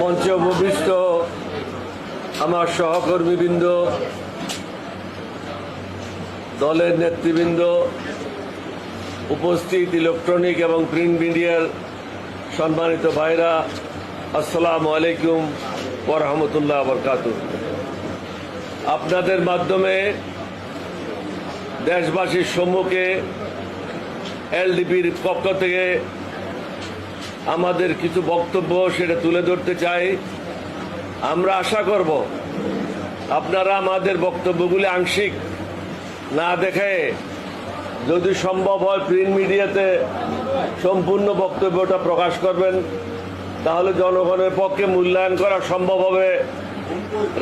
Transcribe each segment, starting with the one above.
মঞ্চে উপবিষ্ট আমার সহকর্মীবৃন্দ, দলের নেতৃবৃন্দ, উপস্থিত ইলেকট্রনিক এবং প্রিন্ট মিডিয়ার সম্মানিত ভাইরা, আসসালামু আলাইকুম ওরহমতুল্লাহ বরকাত আপনাদের মাধ্যমে দেশবাসীর সম্মুখে এলডিপির পক্ষ থেকে আমাদের কিছু বক্তব্য সেটা তুলে ধরতে চাই। আমরা আশা করব আপনারা আমাদের বক্তব্যগুলি আংশিক না দেখে যদি সম্ভব হয় প্রিন্ট মিডিয়াতে সম্পূর্ণ বক্তব্যটা প্রকাশ করবেন, তাহলে জনগণের পক্ষে মূল্যায়ন করা সম্ভব হবে।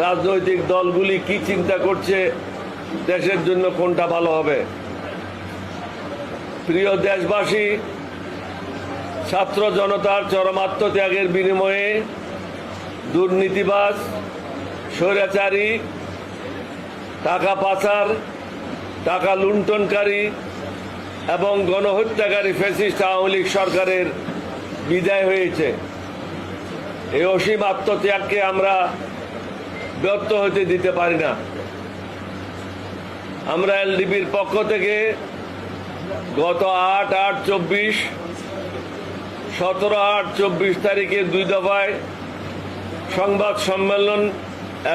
রাজনৈতিক দলগুলি কি চিন্তা করছে, দেশের জন্য কোনটা ভালো হবে? প্রিয় দেশবাসী ছাত্র জনতার চরম আত্মত্যাগের বিনিময়ে দুর্নীতিবাজ, স্বৈরাচারী, টাকা পাচার, টাকা লুণ্ঠনকারী এবং গণহত্যাকারী ফ্যাসিস্ট আওয়ামী লীগ সরকারের বিদায় হয়েছে। এই অসীম আত্মত্যাগকে আমরা ব্যর্থ হতে দিতে পারি না। আমরা এলডিপির পক্ষ থেকে গত আট আট চব্বিশ সতেরো আট চব্বিশ তারিখে দুই দফায় সংবাদ সম্মেলন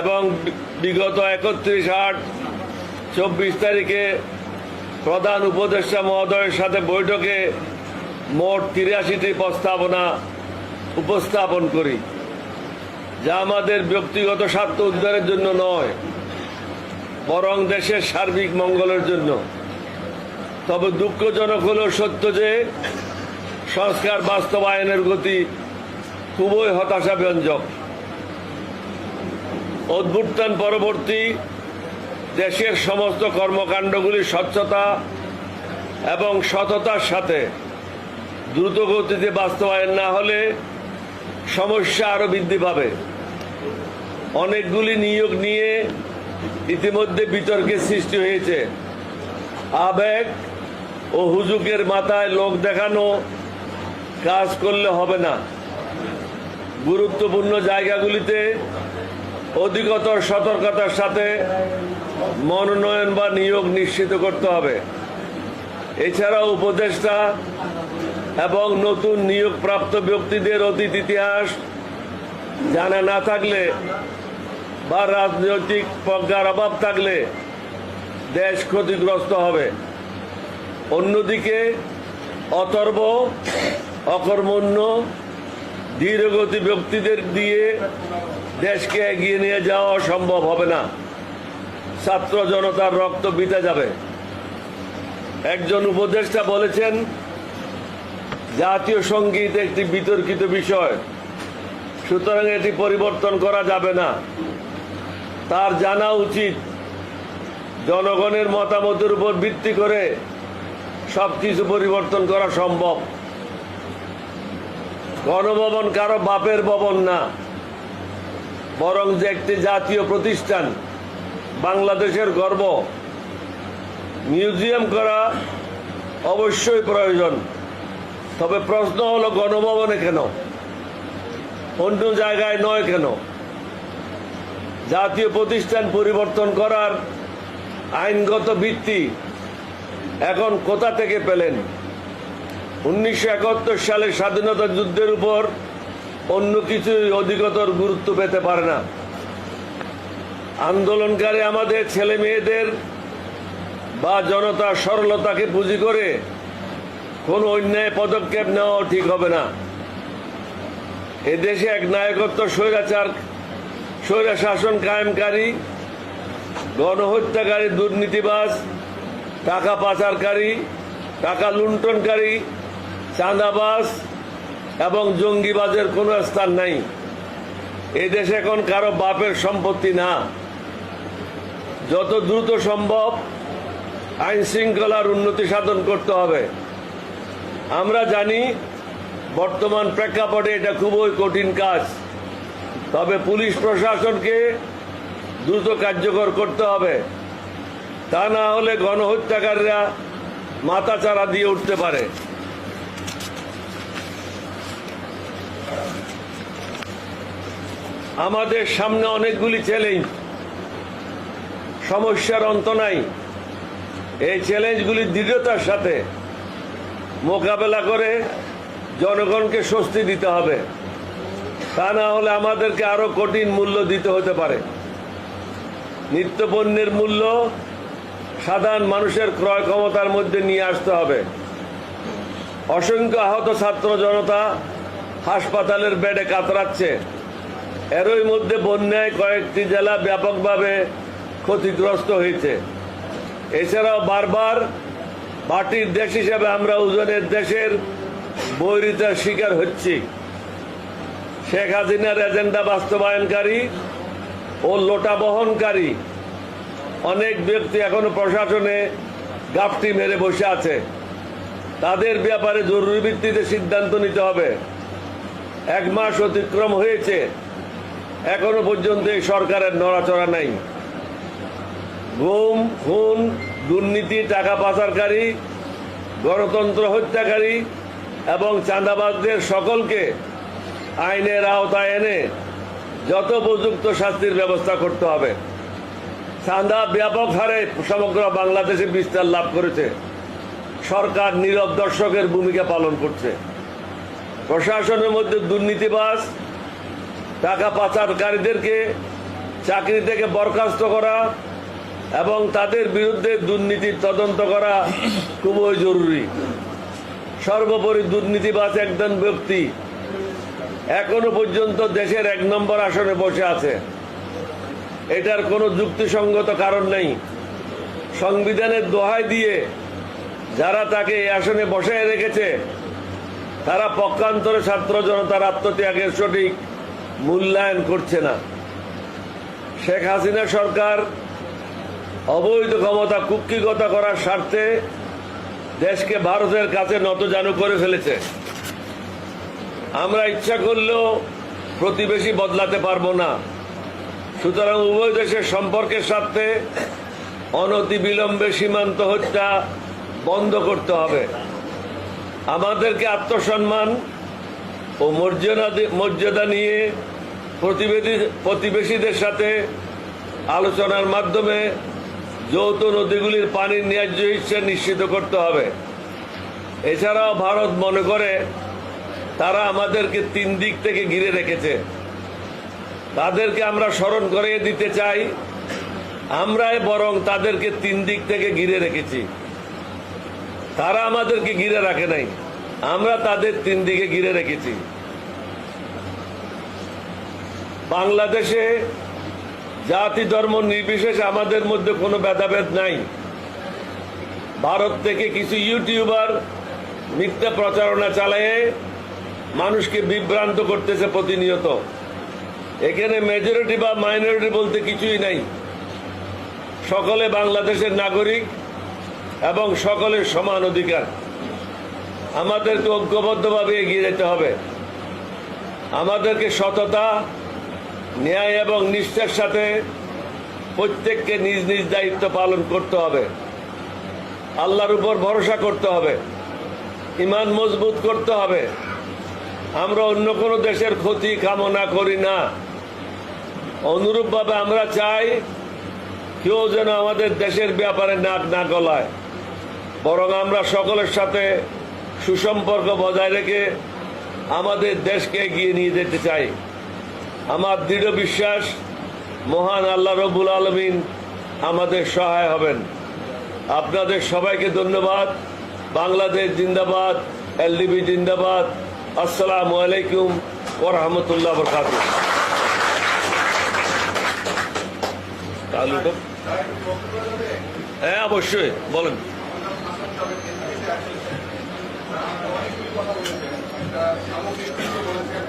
এবং বিগত একত্রিশ আট চব্বিশ তারিখে প্রধান উপদেষ্টা মহোদয়ের সাথে বৈঠকে মোট তিরাশিটি প্রস্তাবনা উপস্থাপন করি, যা আমাদের ব্যক্তিগত স্বার্থ উদ্ধারের জন্য নয়, বরং দেশের সার্বিক মঙ্গলের জন্য। তবে দুঃখজনক হলেও সত্য যে সংস্কার বাস্তবায়নের গতি খুবই হতাশাব্যঞ্জক অভ্যুত্থান পরবর্তী দেশের সমস্ত কর্মকাণ্ডগুলি স্বচ্ছতা এবং সততার সাথে দ্রুত গতিতে বাস্তবায়ন না হলে সমস্যা আরও বৃদ্ধি পাবে। অনেকগুলি নিয়োগ নিয়ে ইতিমধ্যে বিতর্কের সৃষ্টি হয়েছে। আবেগ ও হুজুকের মাথায় লোক দেখানো কাজ করলে হবে না। গুরুত্বপূর্ণ জায়গাগুলিতে অধিকতর সতর্কতার সাথে মনোনয়ন বা নিয়োগ নিশ্চিত করতে হবে। এছাড়াও উপদেষ্টা এবং নতুন নিয়োগপ্রাপ্ত ব্যক্তিদের অতীত ইতিহাস জানা না থাকলে বা রাজনৈতিক প্রজ্ঞার অভাব থাকলে দেশ ক্ষতিগ্রস্ত হবে। অন্যদিকে অতর্ব অকর্মণ্য, ধীরগতি ব্যক্তিদের দিয়ে দেশকে এগিয়ে নিয়ে যাওয়া সম্ভব হবে না। ছাত্র জনতার রক্ত বিতে যাবে। একজন উপদেষ্টা বলেছেন, জাতীয় সংগীত একটি বিতর্কিত বিষয়, সুতরাং এটি পরিবর্তন করা যাবে না। তার জানা উচিত, জনগণের মতামতের উপর ভিত্তি করে সব কিছু পরিবর্তন করা সম্ভব। গণভবন কারও বাপের ভবন না। বরং যে একটি জাতীয় প্রতিষ্ঠান, বাংলাদেশের গর্ব। মিউজিয়াম করা অবশ্যই প্রয়োজন। তবে প্রশ্ন হলো, গণভবনে কেন? অন্য জায়গায় নয় কেন? জাতীয় প্রতিষ্ঠান পরিবর্তন করার আইনগত ভিত্তি এখন কোথা থেকে পেলেন? উনিশশো সালের স্বাধীনতা যুদ্ধের উপর অন্য কিছুই অধিকতর গুরুত্ব পেতে পারে না। আন্দোলনকারী আমাদের ছেলে মেয়েদের বা জনতার সরলতাকে পুঁজি করে কোন অন্যায় পদক্ষেপ নেওয়া ঠিক হবে না। এদেশে এক নায়কত্ব স্বৈরাচার স্বৈরা শাসন কায়েমকারী, গণহত্যাকারী, দুর্নীতিবাজ, টাকা পাচারকারী, টাকা লুণ্ঠনকারী চাঁদাবাজ এবং জঙ্গিবাজের কোনো স্থান নাই। এই দেশে এখন কারও বাপের সম্পত্তি না। যত দ্রুত সম্ভব আইন শৃঙ্খলার উন্নতি সাধন করতে হবে। আমরা জানি বর্তমান প্রেক্ষাপটে এটা খুবই কঠিন কাজ। তবে পুলিশ প্রশাসনকে দ্রুত কার্যকর করতে হবে। তা না হলে গণহত্যাকারীরা মাথাচাড়া দিয়ে উঠতে পারে। আমাদের সামনে অনেকগুলি চ্যালেঞ্জ সমস্যার অন্ত নাই। এই চ্যালেঞ্জগুলি দৃঢ়তার সাথে মোকাবেলা করে জনগণকে স্বস্তি দিতে হবে। তা না হলে আমাদেরকে আরও কঠিন মূল্য দিতে হতে পারে। নিত্যপণ্যের মূল্য সাধারণ মানুষের ক্রয় ক্ষমতার মধ্যে নিয়ে আসতে হবে। অসংখ্য আহত ছাত্র জনতা হাসপাতালের বেডে কাতরাচ্ছে। এরই মধ্যে বন্যায় কয়েকটি জেলা ব্যাপকভাবে ক্ষতিগ্রস্ত হয়েছে। এছাড়াও বারবার মাটির দেশ হিসেবে আমরা ওজনের দেশের বৈরিতার শিকার হচ্ছি। শেখ হাসিনার এজেন্ডা বাস্তবায়নকারী ও লোটা বহনকারী অনেক ব্যক্তি এখনও প্রশাসনে গাফটি মেরে বসে আছে। তাদের ব্যাপারে জরুরি ভিত্তিতে সিদ্ধান্ত নিতে হবে। এক মাস অতিক্রম হয়েছে। এখনও পর্যন্ত এই সরকারের নড়াচড়া নাই। গুম, খুন, দুর্নীতি, টাকা পাচারকারী, গণতন্ত্র হত্যাকারী এবং চাঁদাবাজদের সকলকে আইনের আওতায় এনে যত উপযুক্ত শাস্তির ব্যবস্থা করতে হবে। চাঁদা ব্যাপক হারে সমগ্র বাংলাদেশে বিস্তার লাভ করেছে। সরকার নীরব দর্শকের ভূমিকা পালন করছে। প্রশাসনের মধ্যে দুর্নীতিবাজ টাকা পাচারকারীদেরকে চাকরি থেকে বরখাস্ত করা এবং তাদের বিরুদ্ধে দুর্নীতির তদন্ত করা খুবই জরুরি। সর্বোপরি দুর্নীতিবাজ একজন ব্যক্তি এখনও পর্যন্ত দেশের এক নম্বর আসনে বসে আছে। এটার কোনো যুক্তিসঙ্গত কারণ নেই। সংবিধানের দোহাই দিয়ে যারা তাকে এই আসনে বসায় রেখেছে, তারা পক্ষান্তরে ছাত্র জনতার আত্মত্যাগের সঠিক মূল্যায়ন করছে না। শেখ হাসিনা সরকার অবৈধ ক্ষমতা কুক্ষিগত করার স্বার্থে দেশকে ভারতের কাছে নতজানু করে ফেলেছে। আমরা ইচ্ছা করলেও প্রতিবেশী বদলাতে পারব না। সুতরাং উভয় দেশের সম্পর্কের স্বার্থে অনতি বিলম্বে সীমান্ত হত্যা বন্ধ করতে হবে। আমাদেরকে আত্মসম্মান ও মর্যাদা মর্যাদা নিয়ে প্রতিবেদী প্রতিবেশীদের সাথে আলোচনার মাধ্যমে যৌথ নদীগুলির পানির ন্যায্য হিসা নিশ্চিত করতে হবে। এছাড়াও ভারত মনে করে তারা আমাদেরকে তিন দিক থেকে ঘিরে রেখেছে। তাদেরকে আমরা স্মরণ করে দিতে চাই। আমরাই বরং তাদেরকে তিন দিক থেকে ঘিরে রেখেছি। তারা আমাদেরকে ঘিরে রাখে নাই। আমরা তাদের তিন দিকে ঘিরে রেখেছি। বাংলাদেশে জাতি, ধর্ম নির্বিশেষে আমাদের মধ্যে কোনো ভেদাভেদ নাই। ভারত থেকে কিছু ইউটিউবার মিথ্যা প্রচারণা চালিয়ে মানুষকে বিভ্রান্ত করতেছে প্রতিনিয়ত। এখানে মেজরিটি বা মাইনরিটি বলতে কিছুই নাই। সকলে বাংলাদেশের নাগরিক এবং সকলের সমান অধিকার। আমাদেরকে ঐক্যবদ্ধভাবে এগিয়ে যেতে হবে। আমাদেরকে সততা ন্যায় এবং নিষ্ঠার সাথে প্রত্যেককে নিজ নিজ দায়িত্ব পালন করতে হবে। আল্লাহর উপর ভরসা করতে হবে। ইমান মজবুত করতে হবে। আমরা অন্য কোনো দেশের ক্ষতি কামনা করি না। অনুরূপভাবে আমরা চাই কেউ যেন আমাদের দেশের ব্যাপারে নাক না গলায়। বরং আমরা সকলের সাথে সুসম্পর্ক বজায় রেখে আমাদের দেশকে এগিয়ে নিয়ে যেতে চাই। আমার দৃঢ় বিশ্বাস, মহান আল্লাহ রবুল আলমিন আমাদের সহায় হবেন। আপনাদের সবাইকে ধন্যবাদ। বাংলাদেশ জিন্দাবাদ, এলডিবি জিন্দাবাদ। আসসালামু আলাইকুম ওরহামতুল্লাহ বরকাত হ্যাঁ অবশ্যই, বলেন। সামগ্রিক বলেছেন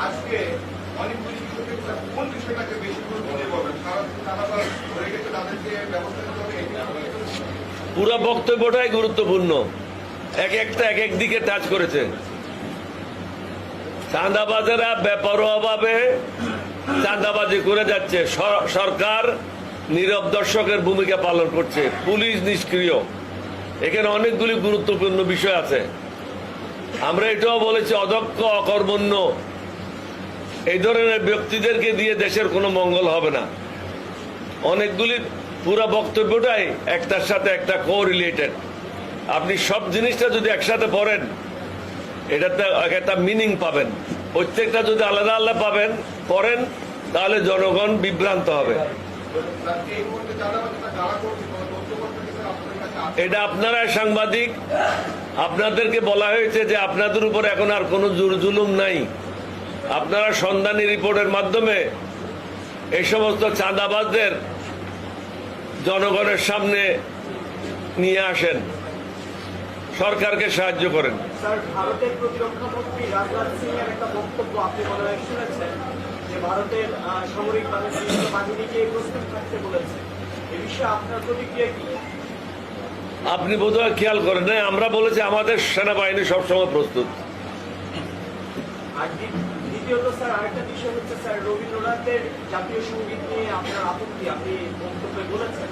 আজকে অনেকগুলি কোন বিষয়টাকে বেশি চাঁদাবাজ ধরে গেছে তাদেরকে ব্যবস্থা পুরো বক্তব্যটাই গুরুত্বপূর্ণ। এক একটা, এক এক দিকে টাচ করেছে। চাঁদাবাজেরা বেপরোয়াভাবে চাঁদাবাজি করে যাচ্ছে। সর- সরকার নীরব দর্শকের ভূমিকা পালন করছে। পুলিশ নিষ্ক্রিয়। এখানে অনেকগুলি গুরুত্বপূর্ণ বিষয় আছে। আমরা এটাও বলেছি, অদক্ষ, অকর্মণ্য, এই ধরনের ব্যক্তিদেরকে দিয়ে দেশের কোনো মঙ্গল হবে না। অনেকগুলি পুরা বক্তব্যটাই একটার সাথে একটা কো রিলেটেড আপনি সব জিনিসটা যদি একসাথে পড়েন, এটাতে একটা মিনিং পাবেন। প্রত্যেকটা যদি আলাদা আলাদা পাবেন, পড়েন, তাহলে জনগণ বিভ্রান্ত হবে। এটা আপনারা সাংবাদিক, আপনাদেরকে বলা হয়েছে যে আপনাদের উপর এখন আর কোনো জুর- জুলুম নাই। আপনারা সন্ধানী রিপোর্টের মাধ্যমে এই সমস্ত চাঁদাবাজদের জনগণের সামনে নিয়ে আসেন। সরকারকে সাহায্য করেন। সামরিক বাহিনীকে প্রস্তুত থাকতে বলেছে এ বিষয়ে আপনার প্রতিক্রিয়া কি? আপনি বোধহয় খেয়াল করেন না আমরা বলেছি আমাদের সেনাবাহিনী সবসময় প্রস্তুত। দ্বিতীয়ত স্যার আরেকটা বিষয় হচ্ছে স্যার রবীন্দ্রনাথের জাতীয় সংগীত নিয়ে আপনার আপত্তি আপনি বক্তব্যে বলেছেন।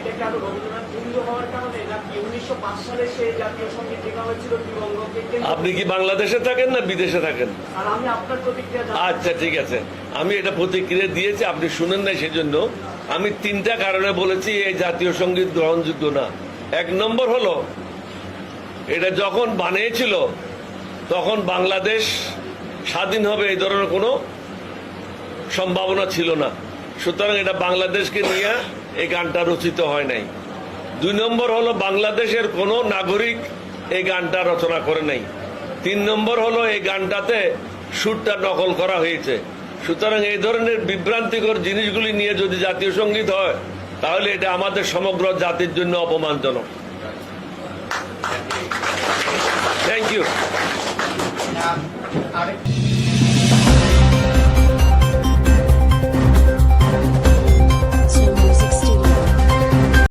এটা কি আরও রবীন্দ্রনাথ হিন্দু হওয়ার কারণে নাকি উনিশশো পাঁচ সালে সেই জাতীয় সংগীত লেখা হয়েছিল দিবঙ্গকে আপনি কি বাংলাদেশে থাকেন না বিদেশে থাকেন? আর আমি আপনার প্রতিক্রিয়া আচ্ছা ঠিক আছে। আমি এটা প্রতিক্রিয়া দিয়েছি আপনি শুনেন নাই সেজন্য। আমি তিনটা কারণে বলেছি এই জাতীয় সংগীত গ্রহণযোগ্য না। এক নম্বর হলো, এটা যখন বানিয়েছিল, তখন বাংলাদেশ স্বাধীন হবে এই ধরনের কোনো সম্ভাবনা ছিল না। সুতরাং এটা বাংলাদেশকে নিয়ে এই গানটা রচিত হয় নাই। দুই নম্বর হলো, বাংলাদেশের কোনো নাগরিক এই গানটা রচনা করে নাই। তিন নম্বর হলো, এই গানটাতে সুরটা নকল করা হয়েছে। সুতরাং এই ধরনের বিভ্রান্তিকর জিনিসগুলি নিয়ে যদি জাতীয় সংগীত হয় তাহলে এটা আমাদের সমগ্র জাতির জন্য অপমানজনক। Thank you